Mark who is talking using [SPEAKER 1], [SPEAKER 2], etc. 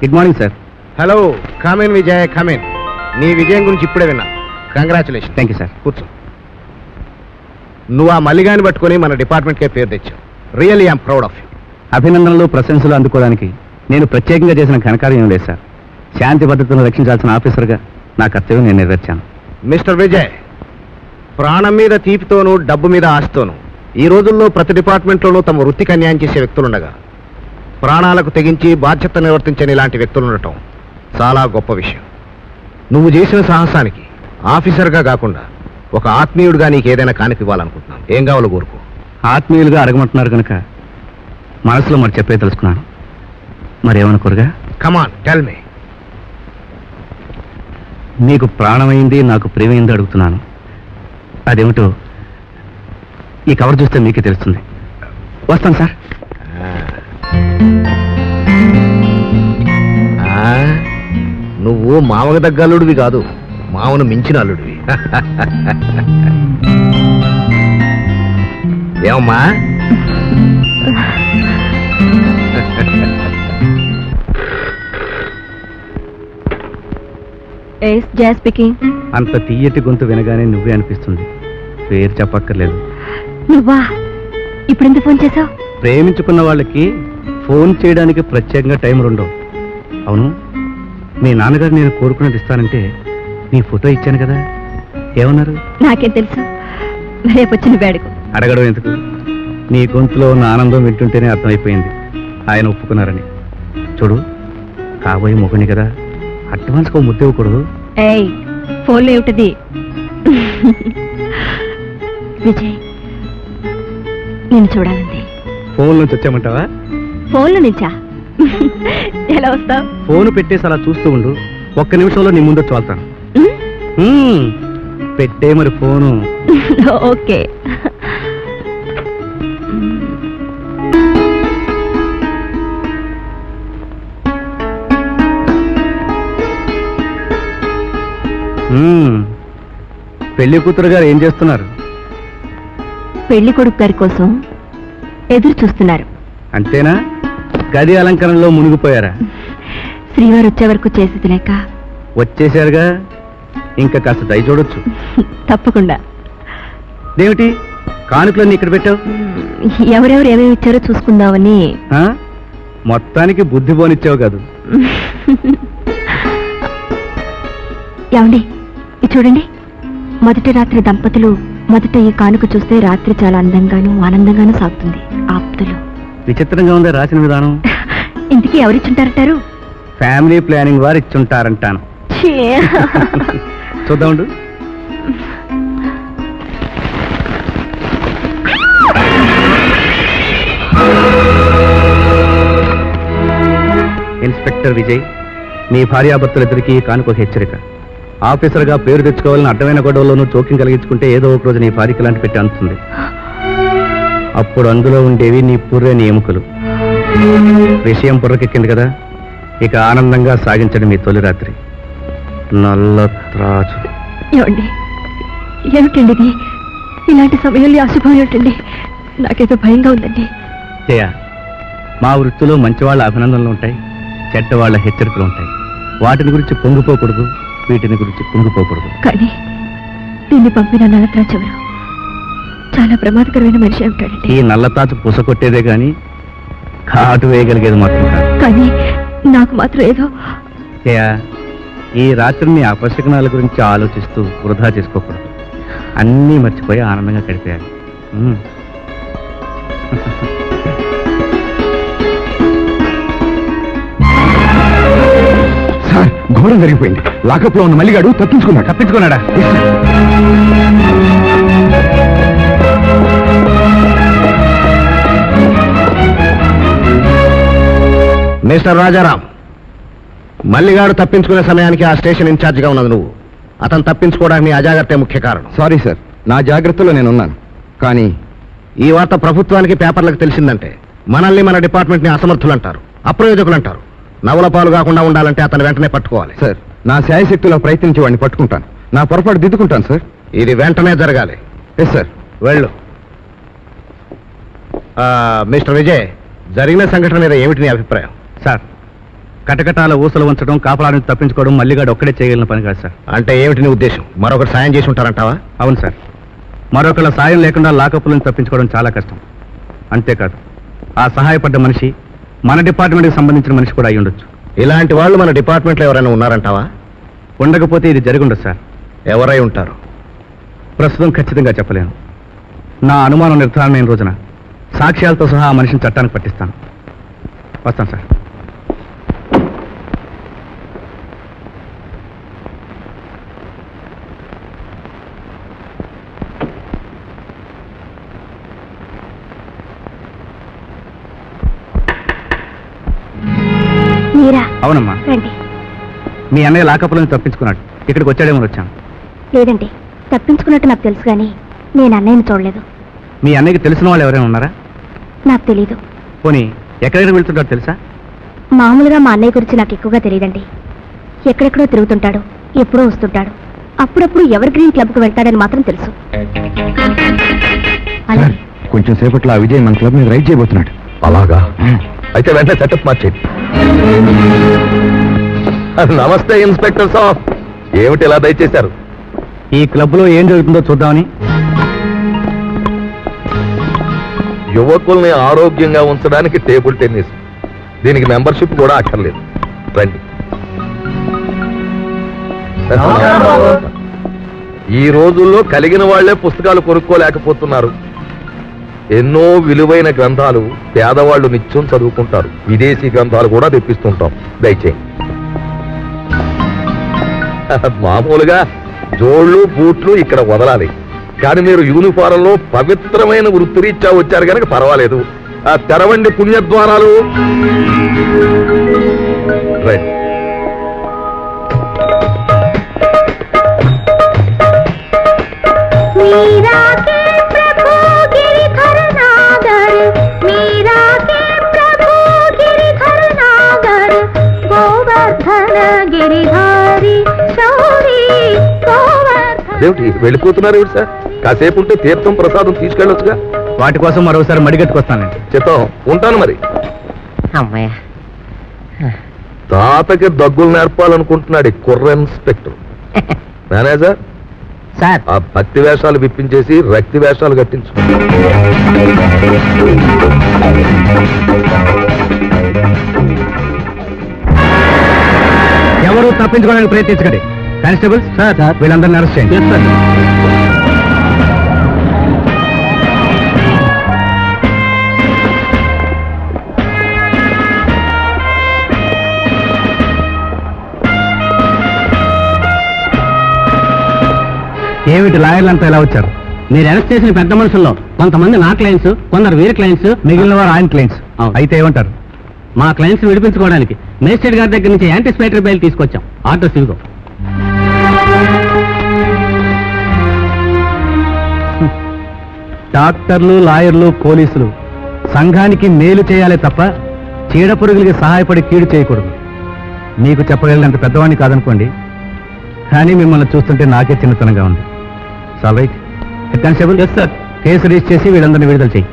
[SPEAKER 1] Good morning sir
[SPEAKER 2] hello come in Vijay come in నీ విజయం గురించి ఇప్పుడే విన్నా. కంగ్రాచులేషన్
[SPEAKER 1] థ్యాంక్ యూ సార్
[SPEAKER 2] కూర్చో. నువ్వు ఆ మల్లిగాని పట్టుకొని మన డిపార్ట్మెంట్కే పేరు తెచ్చావు. Really I'm proud of you
[SPEAKER 1] అభినందనలు ప్రశంసలు అందుకోవడానికి నేను ప్రత్యేకంగా చేసిన ఘనకార్యం ఏం లేదు సార్ శాంతి భద్రతను రక్షించాల్సిన ఆఫీసర్గా నా కర్తవ్యం నేను నెరవేర్చాను.
[SPEAKER 2] మిస్టర్ విజయ్ ప్రాణం మీద తీపితోనూ డబ్బు మీద ఆశతోనూ ఈ రోజుల్లో ప్రతి డిపార్ట్మెంట్లోనూ తమ వృత్తికి అన్యాయం చేసే వ్యక్తులుండగా ప్రాణాలకు తెగించి బాధ్యత నిర్వర్తించని ఇలాంటి వ్యక్తులు ఉండటం చాలా గొప్ప విషయం. నువ్వు చేసిన సాహసానికి ఆఫీసర్గా కాకుండా ఒక ఆత్మీయుడిగా నీకు ఏదైనా కానిక ఇవ్వాలనుకుంటున్నాను ఏం కావాలో కోరుకో.
[SPEAKER 1] ఆత్మీయులుగా అడగమంటున్నారు కనుక మనసులో మరి చెప్పే తెలుసుకున్నాను. మరేమనుకోరుగా
[SPEAKER 2] కమాన్ టెల్ మీ
[SPEAKER 1] నీకు ప్రాణమైంది నాకు ప్రేమైంది అడుగుతున్నాను. అదేమిటో ఈ కవర్ చూస్తే మీకే తెలుస్తుంది. వస్తాను సార్.
[SPEAKER 2] నువ్వు మామకు దగ్గ అల్లుడివి కాదు మామను మించిన అల్లుడివి. ఏమమ్మా?
[SPEAKER 1] అంత తీయటి గొంతు వినగానే నువ్వే అనిపిస్తుంది. పేరు చెప్పక్కర్లేదు.
[SPEAKER 3] నువ్వా? ఇప్పుడు ఎందుకు ఫోన్ చేసావు
[SPEAKER 1] ప్రేమించుకున్న వాళ్ళకి ఫోన్ చేయడానికి ప్రత్యేకంగా టైం ఉండవు అవును. మీ నాన్నగారు నేను కోరుకున్నది ఇస్తానంటే నీ ఫోటో ఇచ్చాను కదా. ఏమన్నారు?
[SPEAKER 3] నాకేం తెలుసు. రేపు వచ్చిన బేడకు
[SPEAKER 1] అడగడం ఎందుకు? నీ గొంతులో ఉన్న ఆనందం వింటుంటేనే అర్థమైపోయింది. ఆయన ఒప్పుకున్నారని. చూడు కాబోయే మొగుని కదా. అడ్వాన్స్గా ముద్ద ఇవ్వకూడదు.
[SPEAKER 3] ఏయ్ ఫోన్లో ఏమిటది? విజయ్ నేను చూడాలండి
[SPEAKER 1] ఫోన్ నుంచి వచ్చామంటావా?
[SPEAKER 3] ఫోన్లో నుంచా? ఎలా వస్తావు?
[SPEAKER 1] ఫోన్ పెట్టేసి అలా చూస్తూ ఉండు. ఒక్క నిమిషంలో నీ ముందు చాలుతాను పెట్టే మరి ఫోను.
[SPEAKER 3] ఓకే.
[SPEAKER 1] పెళ్ళి కూతురు గారు ఏం చేస్తున్నారు?
[SPEAKER 3] పెళ్ళి కొడుకు గారి కోసం ఎదురు చూస్తున్నారు.
[SPEAKER 1] అంతేనా? గది అలంకరణలో మునిగిపోయారా?
[SPEAKER 3] శ్రీవారు వచ్చే వరకు చేసేది లేక
[SPEAKER 1] వచ్చేసారుగా ఇంకా కాస్త దయ చూడొచ్చు.
[SPEAKER 3] తప్పకుండా.
[SPEAKER 1] ఏమిటి కానుకలన్నీ ఇక్కడ పెట్టావు?
[SPEAKER 3] ఎవరెవరు ఏమేమి ఇచ్చారో చూసుకుందామని.
[SPEAKER 1] ఆ? మొత్తానికి బుద్ధి పోనిచ్చావు కాదు.
[SPEAKER 3] ఏమండి? ఇది చూడండి. మొదటి రాత్రి దంపతులు మొదట ఈ కానుక చూస్తే రాత్రి చాలా అందంగాను ఆనందంగాను సాగుతుంది. ఆప్తులు.
[SPEAKER 1] విచిత్రంగా ఉందా రాసిన విధానం?
[SPEAKER 3] ఇంతకీ ఎవరిచ్చుంటారంటారు?
[SPEAKER 1] ఫ్యామిలీ ప్లానింగ్ వారు ఇచ్చుంటారంటాను! చూద్దాం ఇన్స్పెక్టర్ విజయ్ మీ భార్యాభర్తలిద్దరికీ కానుక హెచ్చరిక. ఆఫీసర్గా పేరు తెచ్చుకోవాలని అడ్డమైన గొడవలోనూ జోక్యం కలిగించుకుంటే ఏదో ఒక రోజు నీ భార్యకి లాంటి పెట్టి అందుతుంది. అప్పుడు అందులో ఉండేవి నీ పుర్రెని ఎముకలు విషయం బుర్రకెక్కింది కదా. ఇక ఆనందంగా సాగించండి మీ తొలి రాత్రి. నల్ల త్రాచు
[SPEAKER 3] ఏమండి? ఏమిటండి ఇది? ఇలాంటి సమయంలో అశుభం ఏమిటండి? నాకేదో భయంగా ఉందండి.
[SPEAKER 1] జయ మా వృత్తిలో మంచి వాళ్ళ అభినందనలు ఉంటాయి చెడ్డ వాళ్ళ హెచ్చరికలు ఉంటాయి. వాటిని గురించి పొంగిపోకూడదు వీటిని గురించి పొంగిపోకూడదు.
[SPEAKER 3] కానీ దీన్ని పంపిన నలత్రా చెవరు చాలా ప్రమాదకరమైన మనిషి
[SPEAKER 1] ఈ
[SPEAKER 3] ఏమిటాడండి
[SPEAKER 1] నల్లతాచు పుసకొట్టేదే గాని కాటు వేయగలిగేది మాత్రం
[SPEAKER 3] కానీ నాకు మాత్రం ఏదో
[SPEAKER 1] ఈ రాత్రిని అపశకనాల గురించి ఆలోచిస్తూ వృధా చేసుకోకూడదు. అన్నీ మర్చిపోయి ఆనందంగా గడిపేయాలి.
[SPEAKER 2] సార్ ఘోరం జరిగిపోయింది. లాకప్లో ఉన్న మల్లిగాడు తప్పించుకున్నాడు.
[SPEAKER 1] తప్పించుకున్నాడా?
[SPEAKER 2] మిస్టర్ రాజారాం మల్లిగాడు తప్పించుకునే సమయానికి ఆ స్టేషన్ ఇన్ఛార్జిగా ఉన్నది నువ్వు. అతను తప్పించుకోవడానికి నీ అజాగ్రత్తే ముఖ్య కారణం.
[SPEAKER 4] సారీ సార్ నా జాగ్రత్తలో నేనున్నాను. కానీ
[SPEAKER 2] ఈ వార్త ప్రభుత్వానికి పేపర్లకు తెలిసిందంటే మనల్ని మన డిపార్ట్మెంట్ని అసమర్థులు అంటారు అప్రయోజకులు అంటారు నవల పాలు కాకుండా ఉండాలంటే అతను వెంటనే పట్టుకోవాలి.
[SPEAKER 4] సార్ నా శాయశక్తిలో ప్రయత్నించి వాడిని పట్టుకుంటాను. నా పొరపాటు దిద్దుకుంటాను సార్.
[SPEAKER 2] ఇది వెంటనే జరగాలి.
[SPEAKER 4] ఎస్ సార్
[SPEAKER 2] వెళ్ళు. మిస్టర్ విజయ్ జరిగిన సంఘటన మీద ఏమిటి నీ అభిప్రాయం?
[SPEAKER 1] సార్ కటకటాల ఊసలు ఉంచడం కాపలా నుంచి తప్పించుకోవడం మల్లిగాడు ఒక్కడే చేయగలిగిన పని కాదు సార్.
[SPEAKER 2] అంటే ఏమిటి నీ ఉద్దేశం? మరొకరు సాయం చేసి ఉంటారంటావా?
[SPEAKER 1] అవును సార్. మరొకళ్ళ సాయం లేకుండా లాకప్ల నుంచి తప్పించుకోవడం చాలా కష్టం. అంతేకాదు ఆ సహాయపడ్డ మనిషి మన డిపార్ట్మెంట్కి సంబంధించిన మనిషి కూడా అయి ఉండొచ్చు.
[SPEAKER 2] ఇలాంటి వాళ్ళు మన డిపార్ట్మెంట్లో ఎవరైనా ఉన్నారంటావా?
[SPEAKER 1] ఉండకపోతే ఇది జరిగి ఉండదు సార్.
[SPEAKER 2] ఎవరై ఉంటారు?
[SPEAKER 1] ప్రస్తుతం ఖచ్చితంగా చెప్పలేను. నా అనుమానం నిర్ధారణ అయిన రోజున సాక్ష్యాలతో సహా ఆ మనిషిని చట్టానికి పట్టిస్తాను. వస్తాను సార్
[SPEAKER 3] మీరా
[SPEAKER 1] అవునమ్మా.
[SPEAKER 3] రండి.
[SPEAKER 1] మీ అన్నయ్య లాకప్ల నుంచి తప్పించుకున్నాడు. ఇక్కడికి వచ్చాడేమో వచ్చాను.
[SPEAKER 3] లేదండి. తప్పించుకున్నట్టు నాకు తెలుసు కానీ నేను అన్నయ్యని చూడలేదు.
[SPEAKER 1] మీ అన్నయ్యకి తెలిసిన వాళ్ళు ఎవరైనా ఉన్నారా?
[SPEAKER 3] నాకు తెలీదు.
[SPEAKER 1] పోనీ ఎక్కడైనా వెళ్తుంటారో తెలుసా?
[SPEAKER 3] మామూలుగా మా అన్నయ్య గురించి నాకు ఎక్కువగా తెలియదండి. ఎక్కడెక్కడో తిరుగుతుంటాడు ఎప్పుడో వస్తుంటాడు. అప్పుడప్పుడు ఎవర్ గ్రీన్ క్లబ్కి వెళ్తాడని మాత్రం తెలుసు. అలాగే
[SPEAKER 4] కొంచెం సేపట్లో ఆ విజయ్ మన క్లబ్ మీద రైడ్ చేయబోతున్నాడు.
[SPEAKER 2] అలాగా? అయితే వెంటనే సెటప్ మార్చేయండి. నమస్తే ఇన్స్పెక్టర్ సాబ్. ఏమిటి ఇలా దయచేశారు?
[SPEAKER 1] ఈ క్లబ్లో ఏం జరుగుతుందో చూద్దామని.
[SPEAKER 5] యువకుల్ని ఆరోగ్యంగా ఉంచడానికి టేబుల్ టెన్నిస్. దీనికి మెంబర్షిప్ కూడా అక్కర్లేదు. రండి. ఈ రోజుల్లో కలిగిన వాళ్ళే పుస్తకాలు కొనుక్కోలేకపోతున్నారు. ఎన్నో విలువైన గ్రంథాలు పేదవాళ్ళు నిత్యం చదువుకుంటారు. విదేశీ గ్రంథాలు కూడా తెప్పిస్తుంటాం. దయచేయండి మామూలుగా జోళ్ళు బూట్లు ఇక్కడ వదలాలి. కానీ మీరు యూనిఫారంలో పవిత్రమైన వృత్తిరీత్యా వచ్చారు కనుక పర్వాలేదు. ఆ తెరవండి పుణ్యద్వారాలు. రైట్. అదేమిటి వెళ్ళిపోతున్నారు ఏమిటి సార్? కాసేపు ఉంటే తీర్థం ప్రసాదం తీసుకెళ్ళొచ్చుగా.
[SPEAKER 1] వాటి కోసం మరోసారి మడిగట్టుకొస్తానండి
[SPEAKER 5] చెప్తాం ఉంటాను మరి. తాతకి దగ్గులు నేర్పాలనుకుంటున్నాడు కుర్ర ఇన్స్పెక్టర్. Manager
[SPEAKER 6] sir.
[SPEAKER 5] ఆ భక్తి వేషాలు విప్పించేసి రక్తి వేషాలు కట్టించు.
[SPEAKER 1] ఎవరు తప్పించుకోవడానికి ప్రయత్నించకండి. కానిస్టేబుల్ సార్ వీళ్ళందరినీ అరెస్ట్ చేయండి. ఏమిటి లాయర్లంతా ఎలా వచ్చారు?
[SPEAKER 6] మీరు అరెస్ట్ చేసిన పెద్ద మనుషుల్లో కొంతమంది నా క్లయింట్స్ కొందరు వీరి క్లయింట్స్
[SPEAKER 1] మిగిలిన వారు ఆయన క్లయింట్స్. అయితే ఏమంటారు?
[SPEAKER 6] మా క్లయింట్స్ విడిపించుకోవడానికి మేజిస్ట్రేట్ గారి దగ్గర నుంచి యాంటిసిపేటరీ బెయిల్ తీసుకొచ్చాం. ఆర్డర్స్ ఇవిగో
[SPEAKER 1] డాక్టర్లు లాయర్లు పోలీసులు సంఘానికి మేలు చేయాలే తప్ప చీడ పురుగులకి సహాయపడి కీడు చేయకూడదు. మీకు చెప్పగలిగినంత పెద్దవాడిని కాదనుకోండి. కానీ మిమ్మల్ని చూస్తుంటే నాకే చిన్నతనంగా ఉంది. All right constable yes sir case register చేసి వీళ్ళందరినీ విడుదల చేయి.